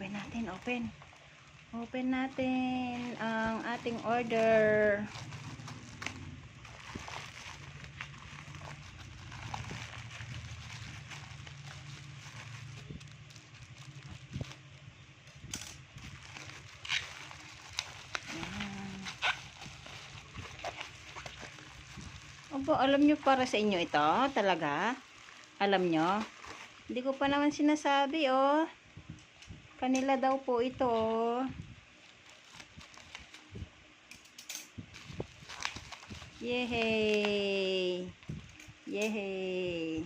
Open natin, open. Open natin ang ating order. Opo, alam nyo para sa inyo ito? Talaga? Alam nyo? Hindi ko pa naman sinasabi, oh. Kanila daw po ito. Yehey! Yehey!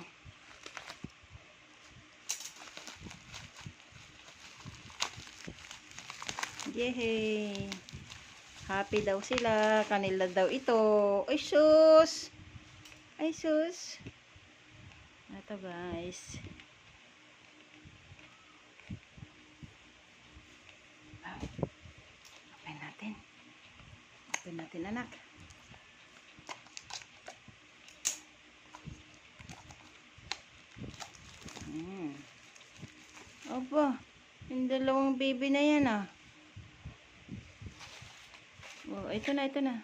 Yehey! Happy daw sila. Kanila daw ito. Ay, sus! Ay, sus! Ito, guys. Ah, Open natin. Open natin, anak. Hmm. Opo. Yung dalawang baby na yan, ah. Oh, ito na, ito na.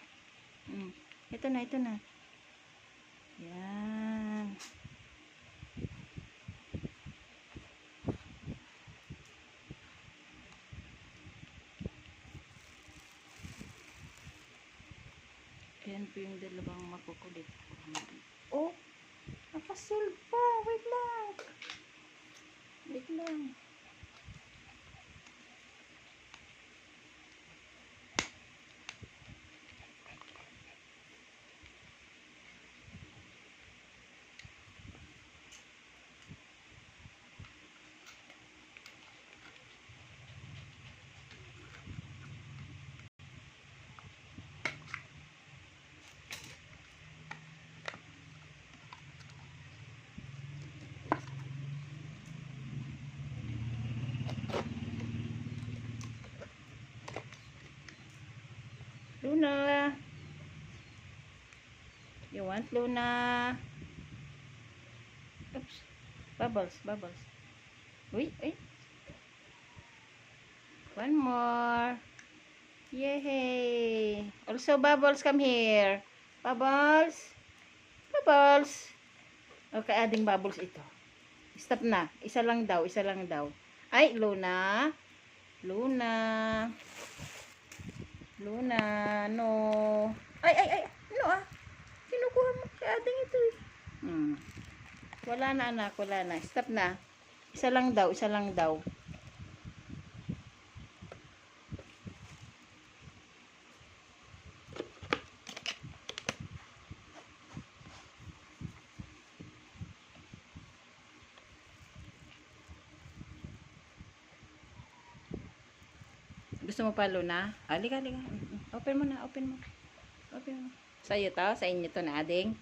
Hmm. Ito na, ito na. Yan. Po yung dalawang makukulit. Oh! Nakasil pa! Wait lang! Wait lang. Luna. You want Luna? Oops. Bubbles, bubbles. Uy, uy. One more. Yay! Also, Bubbles, come here. Bubbles. Bubbles. Okay, ading Bubbles ito. Stop na. Isa lang daw, isa lang daw. Ay, Luna. Luna. Luna, no. Ay, ay, ay. No ah. Kinukuha mo kay ating ito eh. Hmm. Wala na anak, wala na. Stop na. Isa lang daw, isa lang daw. Gusto mo pa, Luna? Halika, halika. Open mo na, open mo. Open mo. Sa'yo to? Sa inyo to na, ading?